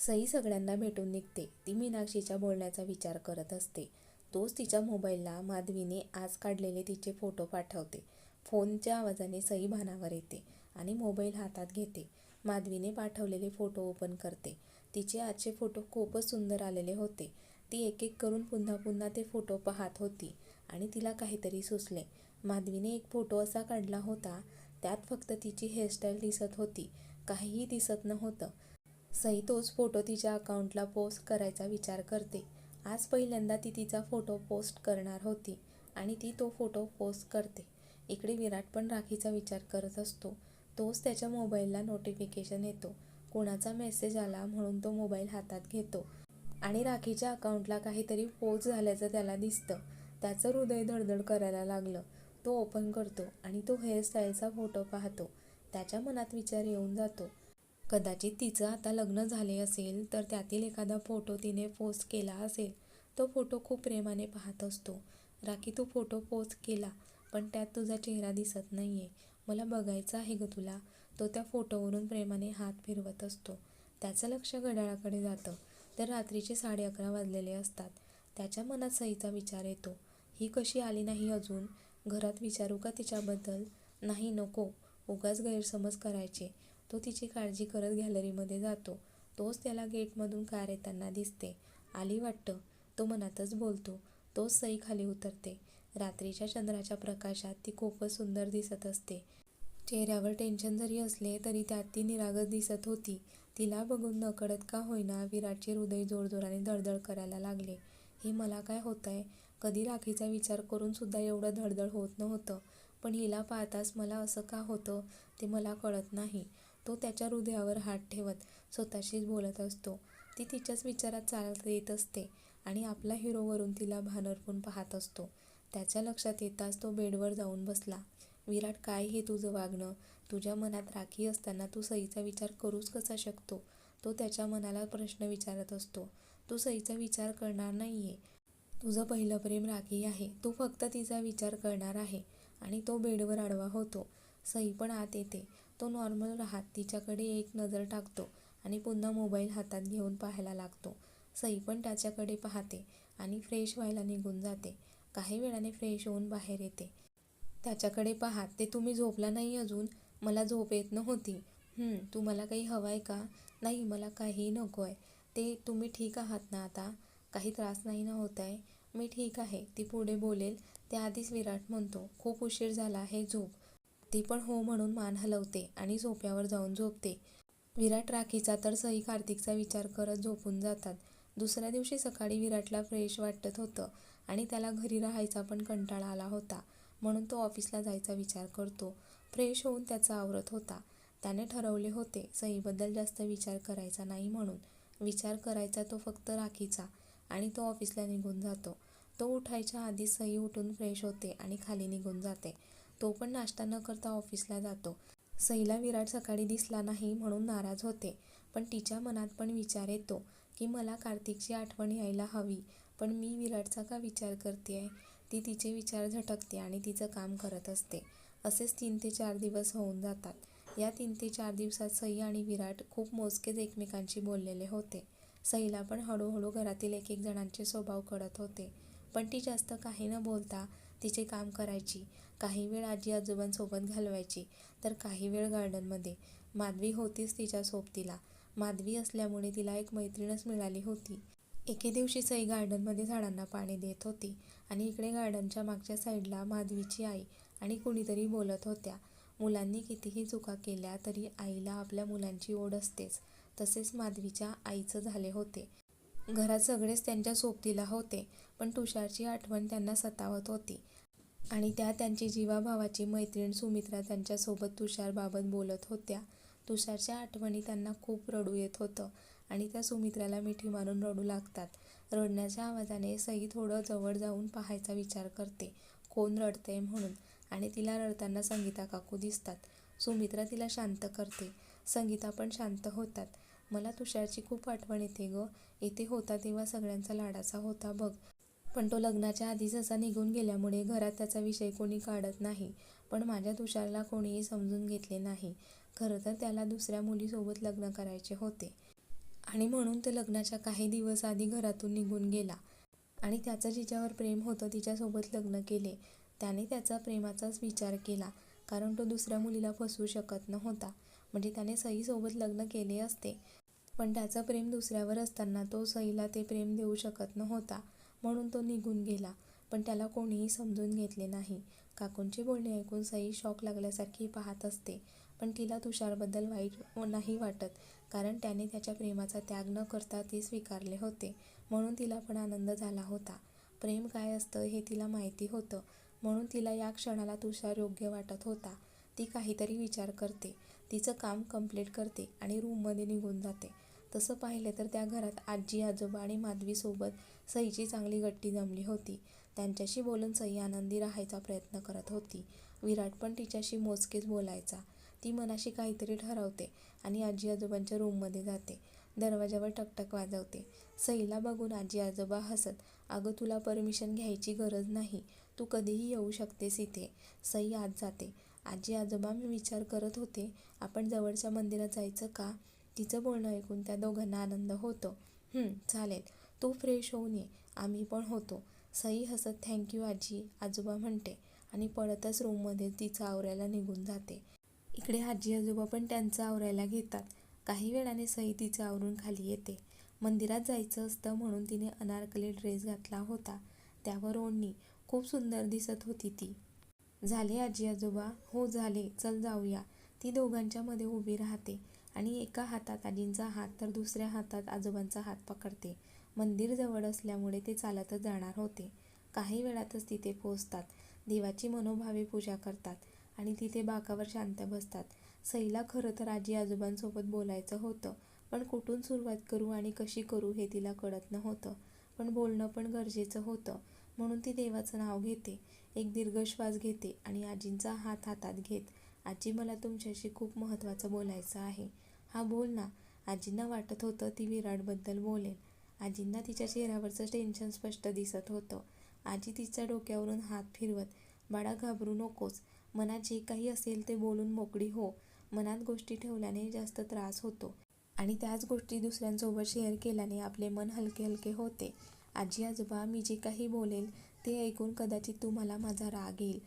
सई सगळ्यांना भेटून निघते. ती मीनाक्षीच्या बोलण्याचा विचार करत असते. तोच तिच्या मोबाईलला माधवीने आज काढलेले तिचे फोटो पाठवते. फोनच्या आवाजाने सई भानावर येते आणि मोबाईल हातात घेते. माधवीने पाठवलेले फोटो ओपन करते. तिचे आजचे फोटो खूपच सुंदर आलेले होते. ती एक एक करून पुन्हा पुन्हा ते फोटो पाहत होती आणि तिला काहीतरी सुचले. माधवीने एक फोटो असा काढला होता त्यात फक्त तिची हेअरस्टाईल दिसत होती. काहीही दिसत नव्हतं. सई तोच फोटो तिच्या अकाउंटला पोस्ट करायचा विचार करते. आज पहिल्यांदा ती तिचा फोटो पोस्ट करणार होती आणि ती तो फोटो पोस्ट करते. इकडे विराट पण राखीचा विचार करत असतो. तोच त्याच्या मोबाईलला नोटिफिकेशन येतो. कोणाचा मेसेज आला म्हणून तो मोबाईल हातात घेतो. आणि राखीच्या अकाउंटला काहीतरी पोच झाल्याचं त्याला दिसतं. त्याचं हृदय धडधड करायला लागलं. तो ओपन करतो आणि तो हेअरस्टाईलचा फोटो पाहतो. त्याच्या मनात विचार येऊन जातो. कदाचित तिचं आता लग्न झाले असेल तर त्यातील एखादा फोटो तिने पोस्ट केला असेल तो फोटो खूप प्रेमाने पाहत असतो. राखी तू फोटो पोस्ट केला पण त्यात तुझा चेहरा दिसत नाही आहे मला बघायचं आहे गं तुला. तो त्या फोटोवरून प्रेमाने हात फिरवत असतो. त्याचं लक्ष घड्याळाकडे जातं. तर रात्रीचे साडे अकरा वाजलेले असतात. त्याच्या मनात सईचा विचार येतो. ही कशी आली नाही अजून? घरात विचारू का तिच्याबद्दल? नाही नको. उगाच गैरसमज करायचे. तो तिची काळजी करत गॅलरीमध्ये जातो. तोच त्याला गेटमधून कार येताना दिसते. आली वाटतं. तो मनातच बोलतो. तोच सई खाली उतरते. रात्रीच्या चंद्राच्या प्रकाशात ती खूपच सुंदर दिसत असते. चेहऱ्यावर टेन्शन जरी असले तरी त्यात ती निरागस दिसत होती. तिला बघून नकळत का होईना विराटचे हृदय जोरजोराने धडधड करायला लागले. हे मला काय होतंय? कधी राखीचा विचार करून सुद्धा एवढं धडधड होत नव्हतं. पण हिला पाहताच मला असं का होतं ते मला कळत नाही. तो त्याच्या हृदयावर हात ठेवत स्वतःशीच बोलत असतो. ती तिच्याच विचारात चालत येत असते आणि आपला हिरोवरून तिला भानरपून पाहत असतो. त्याच्या लक्षात येताच तो बेडवर जाऊन बसला. विराट काय हे तुझं वागणं? तुझ्या मनात राखी असताना तू सईचा विचार करूच कसा शकतो? तो त्याच्या मनाला प्रश्न विचारत असतो. तू सईचा विचार करणार नाही आहे तुझं पहिलं प्रेम राखी आहे. तू फक्त तिचा विचार करणार आहे आणि तो बेडवर आडवा होतो. सई पण आत येते. तो नॉर्मल राहत तिच्याकडे एक नजर टाकतो आणि पुन्हा मोबाईल हातात घेऊन पाहायला लागतो. सई पण त्याच्याकडे पाहते आणि फ्रेश व्हायला निघून जाते. काही वेळाने फ्रेश होऊन बाहेर येते. त्याच्याकडे पाहात ते तुम्ही झोपला नाही अजून? मला झोप येत नव्हती. तू तुम्हाला काही हवं आहे का? नाही मला काहीही नको आहे ते तुम्ही ठीक आहात ना आता? काही त्रास नाही ना होत आहे मी ठीक आहे ती पुढे बोलेल. त्याआधीच विराट म्हणतो खूप उशीर झाला आहे झोप. ती पण हो म्हणून मान हलवते आणि सोफ्यावर जाऊन झोपते. विराट राखीचा तर सई कार्तिकचा विचार करत झोपून जातात. दुसऱ्या दिवशी सकाळी विराटला फ्रेश वाटत होतं आणि त्याला घरी राहायचा पण कंटाळा आला होता. म्हणून तो ऑफिसला जायचा विचार करतो. फ्रेश होऊन त्याचा आवरत होता. त्याने ठरवले होते सईबद्दल जास्त विचार करायचा नाही म्हणून. विचार करायचा तो फक्त राखीचा आणि तो ऑफिसला निघून जातो. तो उठायच्या आधी सई उठून फ्रेश होते आणि खाली निघून जाते. तो पण नाश्ता न करता ऑफिसला जातो. सईला विराट सकाळी दिसला नाही म्हणून नाराज होते. पण तिच्या मनात पण विचार येतो की मला कार्तिकची आठवण यायला हवी. पण मी विराटचा का विचार करते आहे ती तिचे विचार झटकते आणि तिचं काम करत असते. असेच तीन ते चार दिवस होऊन जातात. या तीन ते चार दिवसात सई आणि विराट खूप मोजकेच एकमेकांशी बोललेले होते. सईला पण हळूहळू घरातील एक एक जणांचे स्वभाव कळत होते. पण ती जास्त काही न बोलता तिचे काम करायची. काही वेळ आजी आजोबांसोबत घालवायची. तर काही वेळ गार्डनमध्ये. माधवी होतीच तिच्या सोबतीला. माधवी असल्यामुळे तिला एक मैत्रीणच मिळाली होती. एके दिवशी सई गार्डनमध्ये झाडांना पाणी देत होती आणि इकडे गार्डनच्या मागच्या साईडला माधवीची आई आणि कुणीतरी बोलत होत्या. मुलांनी कितीही चुका केल्या तरी आईला आपल्या मुलांची ओढ असतेच. तसेच माधवीच्या आईचं झाले होते. घरात सगळेच त्यांच्या सोबतीला होते पण तुषारची आठवण त्यांना सतावत होती. आणि त्या त्यांची जीवाभावाची मैत्रीण सुमित्रा त्यांच्यासोबत तुषारबाबत बोलत होत्या. तुषारच्या आठवणी त्यांना खूप रडू येत होतं आणि त्या सुमित्राला मिठी मारून रडू लागतात. रडण्याच्या आवाजाने सई थोडं जवळ जाऊन पाहायचा विचार करते कोण रडतंय म्हणून? आणि तिला रडताना संगीता काकू दिसतात. सुमित्रा तिला शांत करते. संगीता पण शांत होतात. मला तुषारची खूप आठवण येते ग. इथे होता तेव्हा सगळ्यांचा लाडाचा होता बघ. पण तो लग्नाच्या आधीच असा निघून गेल्यामुळे घरात त्याचा विषय कोणी काढत नाही. पण माझ्या तुषारला कोणीही समजून घेतले नाही. खरं तर त्याला दुसऱ्या मुलीसोबत लग्न करायचे होते. आणि म्हणून तो लग्नाच्या काही दिवस आधी घरातून निघून गेला. आणि त्याचं जिच्यावर प्रेम होतं तिच्यासोबत लग्न केले. त्याने त्याचा प्रेमाचाच विचार केला. कारण तो दुसऱ्या मुलीला फसवू शकत नव्हता. म्हणजे त्याने सईसोबत लग्न केले असते. पण त्याचं प्रेम दुसऱ्यावर असताना तो सईला ते प्रेम देऊ शकत नव्हता म्हणून तो निघून गेला. पण त्याला कोणीही समजून घेतले नाही. काकूंची बोलणी ऐकून सई शॉक लागल्यासारखी पाहत असते पण तिला तुषारबद्दल वाईट नाही वाटत कारण त्याने त्याच्या प्रेमाचा त्याग न करता ते स्वीकारले होते म्हणून तिला पण आनंद झाला होता. प्रेम काय असतं हे तिला माहिती होतं म्हणून तिला या क्षणाला तुषार योग्य वाटत होता. ती काहीतरी विचार करते तिचं काम कंप्लीट करते आणि रूममध्ये निघून जाते. तसं पाहिलं तर त्या घरात आजी आजोबा आणि माधवीसोबत सईची चांगली गट्टी जमली होती. त्यांच्याशी बोलून सई आनंदी राहायचा प्रयत्न करत होती. विराट पण तिच्याशी मोजकेच बोलायचा. ती मनाशी काहीतरी ठरवते आणि आजी आजोबांच्या रूममध्ये जाते. दरवाजावर टकटक वाजवते. सईला बघून आजी आजोबा हसत अगं तुला परमिशन घ्यायची गरज नाही. तू कधीही येऊ शकतेस इथे. सई आत जाते. आजी आजोबा मी विचार करत होते. आपण जवळच्या मंदिरात जायचं का? तिचं बोलणं ऐकून त्या दोघांना आनंद होतो. चालेल. तू फ्रेश होऊन ये. आम्ही पण होतो. सई हसत थँक्यू आजी. आजोबा म्हणते. आणि पळतच रूममध्ये तिचं आवरायला निघून जाते. इकडे आजी आजोबा पण त्यांचं आवरायला घेतात. काही वेळाने सई तिचं आवरून खाली येते. मंदिरात जायचं असतं म्हणून तिने अनारकली ड्रेस घातला होता. त्यावर ओढणी. खूप सुंदर दिसत होती ती. झाले आजी आजोबा. हो झाले. चल जाऊया. ती दोघांच्या मध्ये उभी राहते. आणि एका हातात आजींचा हात तर दुसऱ्या हातात आजोबांचा हात पकडते. मंदिर जवळ असल्यामुळे ते चालतच जाणार होते. काही वेळातच तिथे पोहोचतात. देवाची मनोभावे पूजा करतात आणि तिथे बाकावर शांत बसतात. सईला खरं तर आजी आजोबांसोबत बोलायचं होतं पण कुठून सुरुवात करू आणि कशी करू हे तिला कळत नव्हतं. पण बोलणं पण गरजेचं होतं म्हणून ती देवाचं नाव घेते एक दीर्घ श्वास घेते आणि आजींचा हात हातात घेत आजी मला तुमच्याशी खूप महत्त्वाचं बोलायचं आहे. हा बोल ना. आजींना वाटत होतं ती विराटबद्दल बोलेल. आजींना तिच्या चेहऱ्यावरचं टेन्शन स्पष्ट दिसत होतं. आजी तिच्या डोक्यावरून हात फिरवत बाळा घाबरू नकोस. मनात जे काही असेल ते बोलून मोकळी हो. मनात गोष्टी ठेवल्याने जास्त त्रास होतो. आणि त्याच गोष्टी दुसऱ्यांसोबत शेअर केल्याने आपले मन हलके हलके होते. आजी आजोबा मी जे काही बोलेल ते ऐकून कदाचित तुम्हाला माझा राग येईल.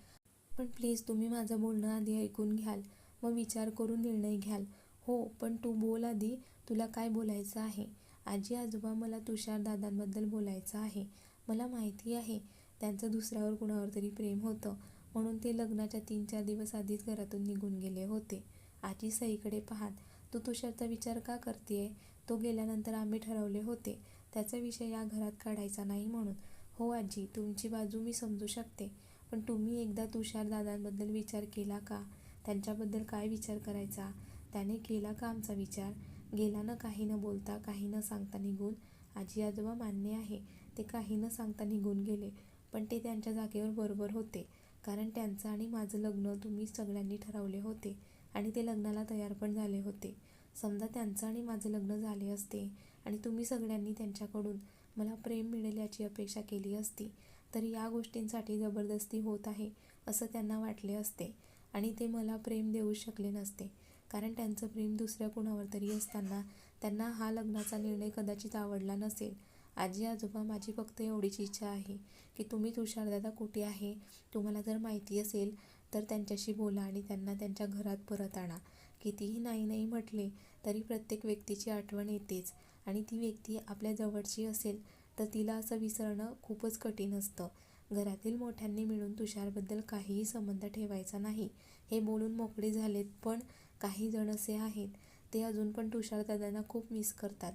पण प्लीज तुम्ही माझं बोलणं आधी ऐकून घ्याल. मग विचार करून निर्णय घ्याल. हो पण तू बोल आधी. तुला काय बोलायचं आहे? आजी आजोबा मला तुषार दादांबद्दल बोलायचं आहे. मला माहिती आहे त्यांचं दुसऱ्यावर कुणावर तरी प्रेम होतं. म्हणून ते लग्नाच्या तीन चार दिवस आधीच घरातून निघून गेले होते. आजी सईकडे पाहात तू तुषारचा विचार का करतेय तो गेल्यानंतर आम्ही ठरवले होते. त्याचा विषय या घरात काढायचा नाही म्हणून. हो आजी तुमची बाजू मी समजू शकते. पण तुम्ही एकदा तुषार दादांबद्दल विचार केला का? त्यांच्याबद्दल काय विचार करायचा? त्याने केला का आमचा विचार? गेला ना काही न बोलता काही न सांगता निघून? आजी आजोबा मान्य आहे ते काही न सांगता निघून गेले. पण ते त्यांच्या जागेवर बरोबर होते. कारण त्यांचं आणि माझं लग्न तुम्ही सगळ्यांनी ठरवले होते आणि ते लग्नाला तयार पण झाले होते. समजा त्यांचं आणि माझं लग्न झाले असते आणि तुम्ही सगळ्यांनी त्यांच्याकडून मला प्रेम मिळेल याची अपेक्षा केली असती. तर या गोष्टींसाठी जबरदस्ती होत आहे असं त्यांना वाटले असते. आणि ते मला प्रेम देऊ शकले नसते. कारण त्यांचं प्रेम दुसऱ्या कुणावर तरी असताना त्यांना हा लग्नाचा निर्णय कदाचित आवडला नसेल. आजी आजोबा माझी फक्त एवढीच इच्छा आहे की तुम्ही तुषारदादा कुठे आहे तुम्हाला जर माहिती असेल तर त्यांच्याशी बोला आणि त्यांना त्यांच्या घरात परत आणा. कितीही नाही नाही म्हटले तरी प्रत्येक व्यक्तीची आठवण येतेच आणि ती व्यक्ती आपल्या जवळची असेल तर तिला असं विसरणं खूपच कठीण असतं. घरातील मोठ्यांनी मिळून तुषारबद्दल काहीही संबंध ठेवायचा नाही. हे बोलून मोकळे झालेत पण काही जण असे आहेत. ते अजून पण तुषारदादांना खूप मिस करतात.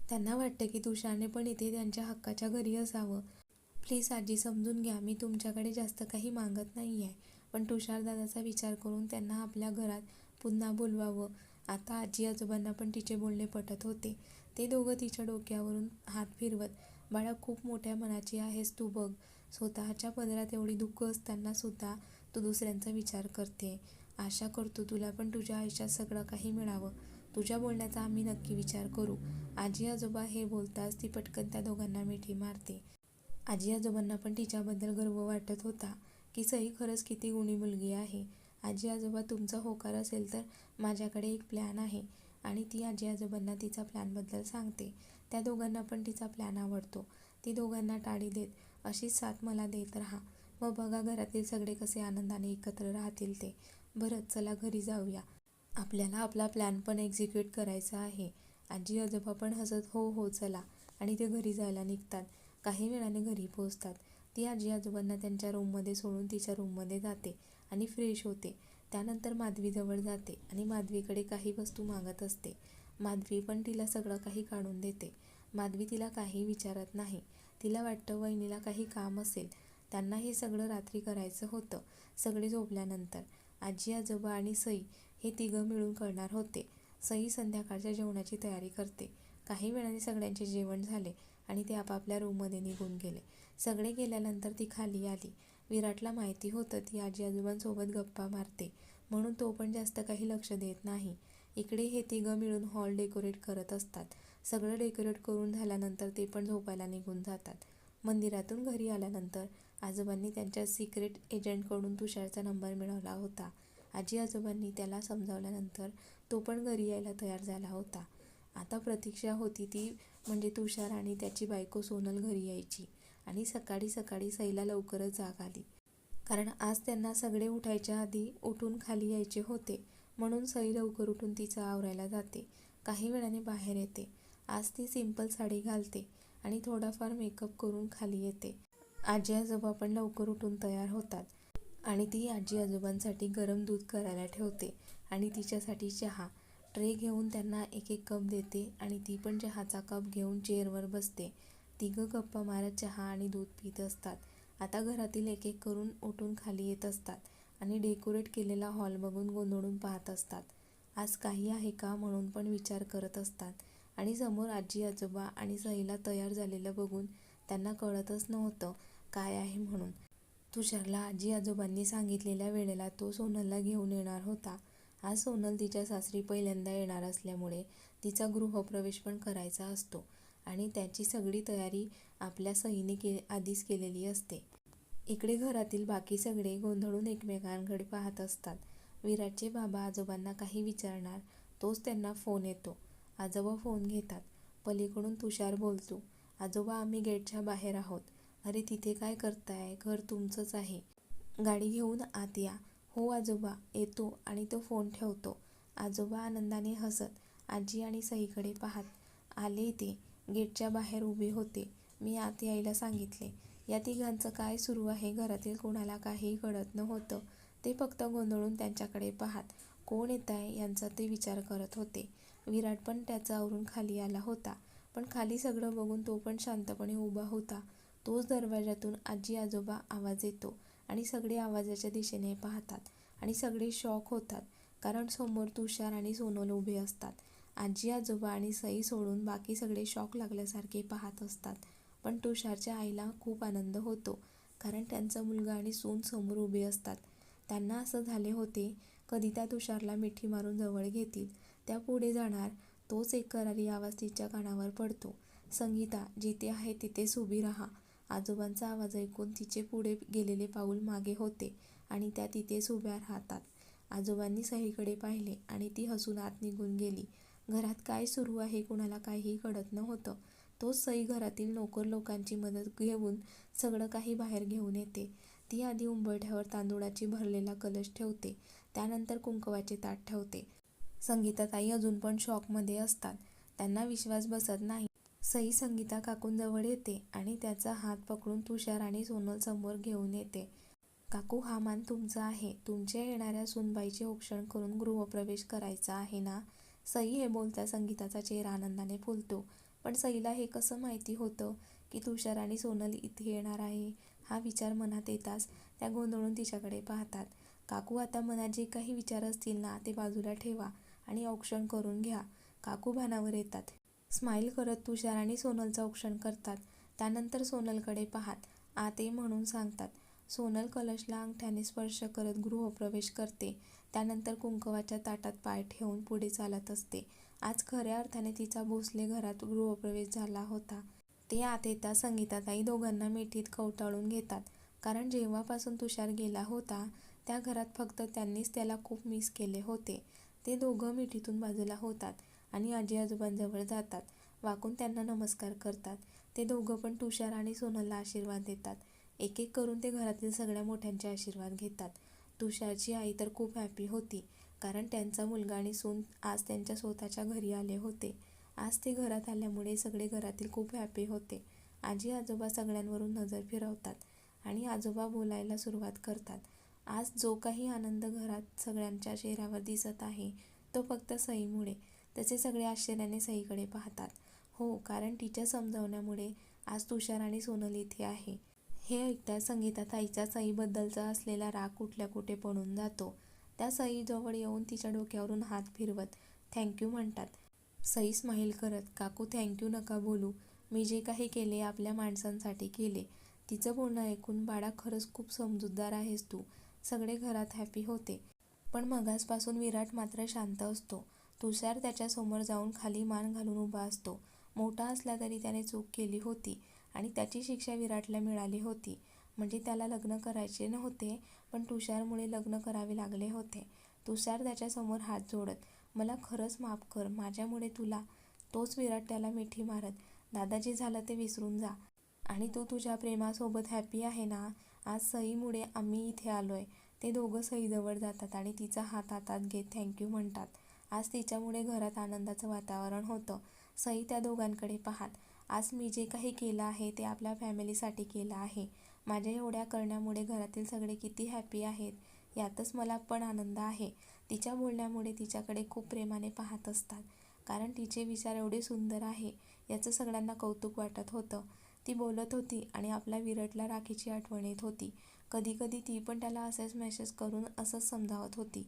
त्यांना वाटतं की तुषारने पण इथे त्यांच्या हक्काच्या घरी असावं. प्लीज आजी समजून घ्या. मी तुमच्याकडे जास्त काही मागत नाही आहे पण तुषारदादाचा विचार करून त्यांना आपल्या घरात पुन्हा बोलवावं. आता आजी आजोबांना पण तिचे बोलणे पटत होते. ते दोघं तिच्या डोक्यावरून हात फिरवत बाळा खूप मोठ्या मनाची आहेस तू बघ. स्वतःच्या पदरात एवढी दुःख असताना सुद्धा तू दुसऱ्यांचा विचार करते. आशा करतो तुला पण तुझ्या आयुष्यात सगळं काही मिळावं. तुझ्या बोलण्याचा आम्ही नक्की विचार करू. आजी आजोबा हे बोलताच ती पटकन त्या दोघांना मिठी मारते. आजी आजोबांना पण तिच्याबद्दल गर्व वाटत होता की सई खरंच किती गुणी मुलगी आहे. आजी आजोबा तुमचा होकार असेल तर माझ्याकडे एक प्लॅन आहे आणि ती आजी आजोबांना तिचा प्लॅनबद्दल सांगते. त्या दोघांना पण तिचा प्लॅन आवडतो. ती दोघांना टाळी देत अशीच साथ मला देत राहा मग बघा घरातील सगळे कसे आनंदाने एकत्र राहतील ते. बरं चला घरी जाऊया. आपल्याला आपला प्लॅन पण एक्झिक्यूट करायचा आहे. आजी आजोबा पण हसत हो हो चला. आणि ते घरी जायला निघतात. काही वेळाने घरी पोहोचतात. ती आजी आजोबांना त्यांच्या रूममध्ये सोडून तिच्या रूममध्ये जाते आणि फ्रेश होते. त्यानंतर माधवीजवळ जाते आणि माधवीकडे काही वस्तू मागत असते. माधवी पण तिला सगळं काही काढून देते. माधवी तिला काही विचारत नाही. तिला वाटतं वहिनीला काही काम असेल. त्यांना हे सगळं रात्री करायचं होतं सगळे झोपल्यानंतर. आजी आजोबा आणि सई हे तिघं मिळून करणार होते. सई संध्याकाळच्या जेवणाची तयारी करते. काही वेळाने सगळ्यांचे जेवण झाले आणि ते आपापल्या रूममध्ये निघून गेले. सगळे गेल्यानंतर ती खाली आली. विराटला माहिती होतं ती आजी आजोबांसोबत गप्पा मारते म्हणून तो पण जास्त काही लक्ष देत नाही. इकडे हे तिघं मिळून हॉल डेकोरेट करत असतात. सगळं डेकोरेट करून झाल्यानंतर ते पण झोपायला निघून जातात. मंदिरातून घरी आल्यानंतर आजोबांनी त्यांच्या सिक्रेट एजंटकडून तुषारचा नंबर मिळवला होता. आजी आजोबांनी त्याला समजावल्यानंतर तो पण घरी यायला तयार झाला होता. आता प्रतीक्षा होती ती म्हणजे तुषार आणि त्याची बायको सोनल घरी यायची आणि सकाळी सकाळी सईला लवकरच जाग आली. कारण आज त्यांना सगळे उठायच्या आधी उठून खाली यायचे होते. म्हणून सई लवकर उठून तिचं आवरायला जाते. काही वेळाने बाहेर येते. आज ती सिंपल साडी घालते आणि थोडाफार मेकअप करून खाली येते. आजी आजोबा पण लवकर उठून तयार होतात आणि ती आजी आजोबांसाठी गरम दूध करायला ठेवते आणि तिच्यासाठी चहा. ट्रे घेऊन त्यांना एक एक कप देते आणि ती पण चहाचा कप घेऊन चेअरवर बसते. तिघं गप्पा मारत चहा आणि दूध पित असतात. आता घरातील एक एक करून उठून खाली येत असतात. आणि डेकोरेट केलेला हॉल बघून गोंधळून पाहत असतात. आज काही आहे का म्हणून पण विचार करत असतात. आणि समोर आजी आजोबा आणि सईला तयार झालेलं बघून त्यांना कळतच नव्हतं काय आहे म्हणून. तुषारला आजी आजोबांनी सांगितलेल्या वेळेला तो सोनलला घेऊन येणार होता. आज सोनल तिच्या सासरी पहिल्यांदा येणार असल्यामुळे तिचा गृहप्रवेश पण करायचा असतो आणि त्याची सगळी तयारी आपल्या सईने के आधीच केलेली असते. इकडे घरातील बाकी सगळे गोंधळून एकमेकांकडे पाहत असतात. विराटचे बाबा आजोबांना काही विचारणार तोच त्यांना फोन येतो. आजोबा फोन घेतात. पलीकडून तुषार बोलतो आजोबा आम्ही गेटच्या बाहेर आहोत. अरे तिथे काय करताय? घर तुमचंच आहे. गाडी घेऊन आत या. हो आजोबा. येतो आणि तो फोन ठेवतो. आजोबा आनंदाने हसत आजी आणि सईकडे पाहत आले ते. गेटच्या बाहेर उभे होते. मी आत यायला सांगितले. या तिघांचं काय सुरू आहे घरातील कोणाला काही कळत नव्हतं. ते फक्त गोंधळून त्यांच्याकडे पाहत कोण येत आहे यांचा ते विचार करत होते. विराट पण त्याचा आवरून खाली आला होता. पण खाली सगळं बघून तो पण शांतपणे उभा होता. तोच दरवाजातून आजी आजोबा आवाज येतो आणि सगळे आवाजाच्या दिशेने पाहतात आणि सगळे शॉक होतात कारण समोर तुषार आणि सोनल उभे असतात. आजी आजोबा आणि सई सोडून बाकी सगळे शॉक लागल्यासारखे पाहत असतात. पण तुषारच्या आईला खूप आनंद होतो. कारण त्यांचा मुलगा आणि सून समोर उभे असतात. त्यांना असं झाले होते कधी त्या तुषारला मिठी मारून जवळ घेतील. त्या पुढे जाणार तोच एक करारी आवाज तिच्या कानावर पडतो. संगीता जिथे आहे तिथेच उभी राहा. आजोबांचा आवाज ऐकून तिचे पुढे गेलेले पाऊल मागे होते आणि त्या तिथेच उभ्या राहतात. आजोबांनी सहीकडे पाहिले आणि ती हसून आत निघून गेली. घरात काय सुरू आहे कुणाला काहीही कळत नव्हतं. तोच सई घरातील नोकर लोकांची मदत घेऊन सगळं काही बाहेर घेऊन येते. ती आधी उंबरठ्यावर तांदुळाची भरलेला कलश ठेवते. त्यानंतर कुंकवाचे ताट ठेवते. संगीताताई अजून पण शॉकमध्ये असतात. त्यांना विश्वास बसत नाही. सई संगीता काकूंजवळ येते आणि त्याचा हात पकडून तुषार आणि सोनल समोर घेऊन येते. काकू हा मान तुमचा आहे. तुमच्या येणाऱ्या सुनबाईचे औक्षण करून गृहप्रवेश करायचा आहे ना? सई हे बोलता संगीताचा चेहरा आनंदाने फुलतो. पण सईला हे कसं माहिती होतं की तुषार आणि सोनल इथे येणार आहे? हा विचार मनात येताच त्या गोंधळून तिच्याकडे पाहतात. काकू आता मनात जे काही विचार असतील ना ते बाजूला ठेवा आणि औक्षण करून घ्या. काकू भानावर येतात. स्माईल करत तुषार आणि सोनलचं औक्षण करतात. त्यानंतर सोनलकडे पाहात आते म्हणून सांगतात. सोनल कलशला अंगठ्याने स्पर्श करत गृहप्रवेश करते. त्यानंतर कुंकवाच्या ताटात पाय ठेवून पुढे चालत असते. आज खऱ्या अर्थाने तिचा भोसले घरात गृहप्रवेश झाला होता. ते आत येता संगीताताई दोघांना मिठीत कवटाळून घेतात. कारण जेव्हापासून तुषार गेला होता त्या घरात फक्त त्यांनीच त्याला खूप मिस केले होते. ते दोघं मिठीतून बाजूला होतात आणि आजी आजोबांजवळ जातात. वाकून त्यांना नमस्कार करतात. ते दोघं पण तुषार आणि सोनलला आशीर्वाद देतात. एक एक करून ते घरातील सगळ्या मोठ्यांचे आशीर्वाद घेतात. तुषारची आई तर खूप हॅपी होती. कारण त्यांचा मुलगा आणि सून आज त्यांच्या स्वतःच्या घरी आले होते. आज ते घरात आल्यामुळे सगळे घरातील खूप हॅपी होते. आजी आजोबा सगळ्यांवरून नजर फिरवतात आणि आजोबा बोलायला सुरुवात करतात. आज जो काही आनंद घरात सगळ्यांच्या चेहऱ्यावर दिसत आहे तो फक्त सईमुळे. तसे सगळे आश्चर्याने सईकडे पाहतात. हो कारण तिच्या समजावण्यामुळे आज तुषार आणि सोनल इथे आहे. हे ऐकताच संगीतात आईच्या सईबद्दलचा असलेला राग कुठल्या कुठे पडून जातो? त्या सईजवळ येऊन तिच्या डोक्यावरून हात फिरवत थँक्यू म्हणतात. सई स्माईल करत काकू थँक्यू नका बोलू. मी जे काही केले आपल्या माणसांसाठी केले. तिचं बोलणं ऐकून बाळा खरंच खूप समजूतदार आहेस तू. सगळे घरात हॅपी होते. पण मगासपासून विराट मात्र शांत असतो. तुषार त्याच्यासमोर जाऊन खाली मान घालून उभा असतो. मोठा असला तरी त्याने चूक केली होती. आणि त्याची शिक्षा विराटला मिळाली होती. म्हणजे त्याला लग्न करायचे नव्हते पण तुषारमुळे लग्न करावे लागले होते. तुषार त्याच्यासमोर हात जोडत मला खरंच माफ कर माझ्यामुळे तुला तोच विराट त्याला मिठी मारत. दादाजी झालं ते विसरून जा. आणि तू तुझ्या प्रेमासोबत हॅपी आहे ना? आज सईमुळे आम्ही इथे आलोय. ते दोघं सईजवळ जातात आणि तिचा हात हातात घेत थँक्यू म्हणतात. आज तिच्यामुळे घरात आनंदाचं वातावरण होतं. सई त्या दोघांकडे पाहात आज मी जे काही केलं आहे ते आपल्या फॅमिलीसाठी केलं आहे. माझ्या एवढ्या करण्यामुळे घरातील सगळे किती हॅपी आहेत यातच मला पण आनंद आहे. तिच्या बोलण्यामुळे तिच्याकडे खूप प्रेमाने पाहत असतात. कारण तिचे विचार एवढे सुंदर आहे याचं सगळ्यांना कौतुक वाटत होतं. ती बोलत होती आणि आपल्या विरटला राखीची आठवण येत होती. कधीकधी ती पण त्याला असेच मेसेज करून असंच समजावत होती.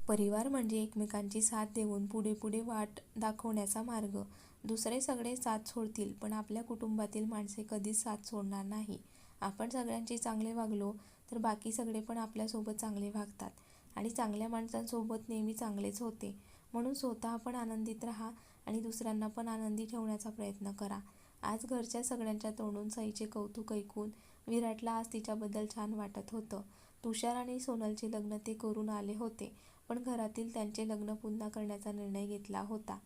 परिवार म्हणजे एकमेकांची साथ देऊन पुढे पुढे वाट दाखवण्याचा मार्ग. दुसरे सगळे साथ सोडतील पण आपल्या कुटुंबातील माणसे कधीच साथ सोडणार नाही. आपण सगळ्यांची चांगले वागलो तर बाकी सगळे पण आपल्यासोबत चांगले वागतात. आणि चांगल्या माणसांसोबत नेहमी चांगलेच होते. म्हणून स्वतः पण आनंदित राहा आणि दुसऱ्यांना पण आनंदी ठेवण्याचा प्रयत्न करा. आज घरच्या सगळ्यांच्या तोंडून सईचे कौतुक ऐकून विराटला आज तिच्याबद्दल छान वाटत होतं. तुषार आणि सोनलचे लग्न ते करून आले होते पण घरातील त्यांचे लग्न पुन्हा करण्याचा निर्णय घेतला होता.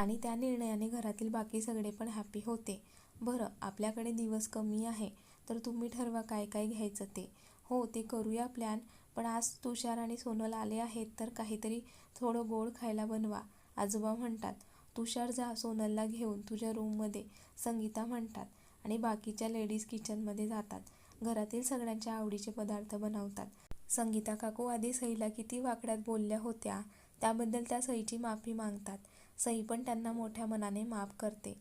आणि त्या निर्णयाने घरातील बाकी सगळे पण हॅपी होते. बरं आपल्याकडे दिवस कमी आहे तर तुम्ही ठरवा काय काय घ्यायचं ते. हो ते करूया प्लॅन पण आज तुषार आणि सोनल आले आहेत तर काहीतरी थोडं गोड खायला बनवा आजोबा म्हणतात. तुषार जा सोनलला घेऊन तुझ्या रूममध्ये संगीता म्हणतात. आणि बाकीच्या लेडीज किचनमध्ये जातात. घरातील सगळ्यांच्या आवडीचे पदार्थ बनवतात. संगीता काकू आधी सईला किती वाकड्यात बोलल्या होत्या त्याबद्दल त्या सईची माफी मागतात. सई पण त्यांना मोठ्या मनाने माफ करते.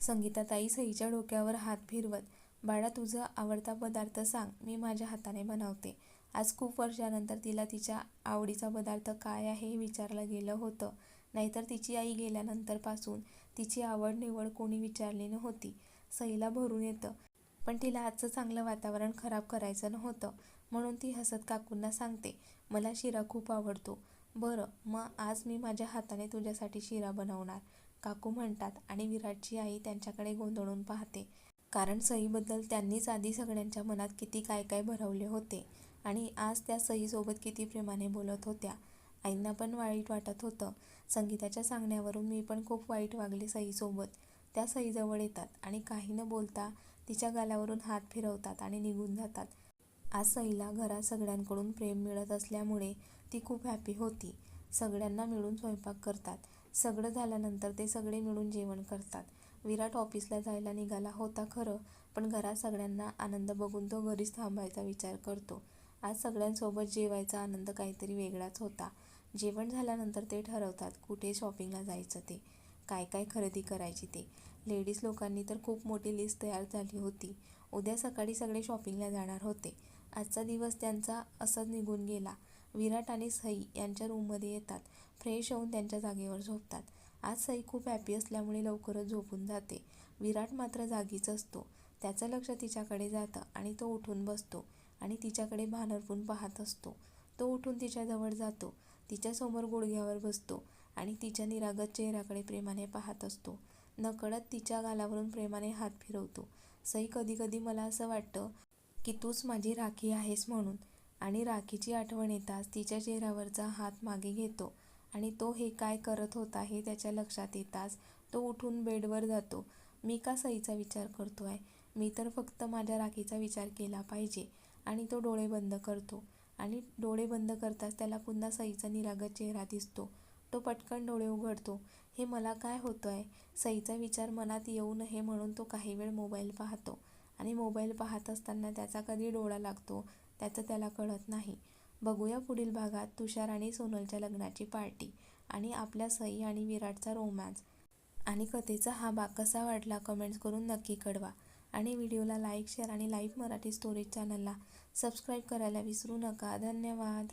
संगीताताई सईच्या डोक्यावर हात फिरवत बाळा तुझा आवडता पदार्थ सांग मी माझ्या हाताने बनवते. आज खूप वर्षानंतर तिला तिच्या आवडीचा पदार्थ काय आहे हे विचारलं गेलं होतं. नाहीतर तिची आई गेल्यानंतरपासून तिची आवड निवड कोणी विचारली नव्हती. सईला भरून येतं. पण तिला आजचं चांगलं वातावरण खराब करायचं नव्हतं. म्हणून ती हसत काकूंना सांगते मला शिरा खूप आवडतो. बरं मग आज मी माझ्या हाताने तुझ्यासाठी शिरा बनवणार. काकू म्हणतात आणि विराटची आई त्यांच्याकडे गोंधळून पाहते. कारण सईबद्दल त्यांनीच आधी सगळ्यांच्या मनात किती काय काय भरवले होते. आणि आज त्या सईसोबत किती प्रेमाने बोलत होत्या. आईंना पण वाईट वाटत होतं. संगीताच्या सांगण्यावरून मी पण खूप वाईट वागले सईसोबत. त्या सईजवळ येतात आणि काही न बोलता तिच्या गालावरून हात फिरवतात आणि निघून जातात. आज सईला घरात सगळ्यांकडून प्रेम मिळत असल्यामुळे ती खूप हॅपी होती. सगळ्यांना मिळून स्वयंपाक करतात. सगळं झाल्यानंतर ते सगळे मिळून जेवण करतात. विराट ऑफिसला जायला निघाला होता खरं पण घरात सगळ्यांना आनंद बघून तो घरीच थांबायचा विचार करतो. आज सगळ्यांसोबत जेवायचा आनंद काहीतरी वेगळाच होता. जेवण झाल्यानंतर ते ठरवतात कुठे शॉपिंगला जायचं ते. काय काय खरेदी करायची ते. लेडीज लोकांनी तर खूप मोठी लिस्ट तयार झाली होती. उद्या सकाळी सगळे शॉपिंगला जाणार होते. आजचा दिवस त्यांचा असंच निघून गेला. विराट आणि सई यांच्या रूममध्ये येतात. फ्रेश होऊन त्यांच्या जागेवर झोपतात. आज सई खूप हॅपी असल्यामुळे लवकरच झोपून जाते. विराट मात्र जागीच असतो. त्याचं लक्ष तिच्याकडे जातं आणि तो उठून बसतो आणि तिच्याकडे भानरपून पाहत असतो. तो उठून तिच्याजवळ जातो. तिच्यासमोर गुडघ्यावर बसतो आणि तिच्या निरागत चेहऱ्याकडे प्रेमाने पाहत असतो. नकळत तिच्या गालावरून प्रेमाने हात फिरवतो. सई कधी कधी मला असं वाटतं की तूच माझी राखी आहेस म्हणून. आणि राखीची आठवण येताच तिच्या चेहऱ्यावरचा हात मागे घेतो आणि तो हे काय करत होता हे त्याच्या लक्षात येताच तो उठून बेडवर जातो. मी का सईचा विचार करतो आहे मी तर फक्त माझ्या राखीचा विचार केला पाहिजे. आणि तो डोळे बंद करतो. आणि डोळे बंद करताच त्याला पुन्हा सईचा निरागत चेहरा दिसतो. तो पटकन डोळे उघडतो. हे मला काय होतं आहे सईचा विचार मनात येऊ नये म्हणून तो काही वेळ मोबाईल पाहतो. आणि मोबाईल पाहत असताना त्याचा कधी डोळा लागतो? त्याचं त्याला कळत नाही. बघूया पुढील भागात तुषार आणि सोनलच्या लग्नाची पार्टी आणि आपल्या सई आणि विराटचा रोमॅन्स. आणि कथेचा हा भाग कसा वाटला कमेंट्स करून नक्की कळवा. आणि व्हिडिओला लाईक शेअर आणि लाईव्ह मराठी स्टोरीज चॅनलला सबस्क्राईब करायला विसरू नका. धन्यवाद.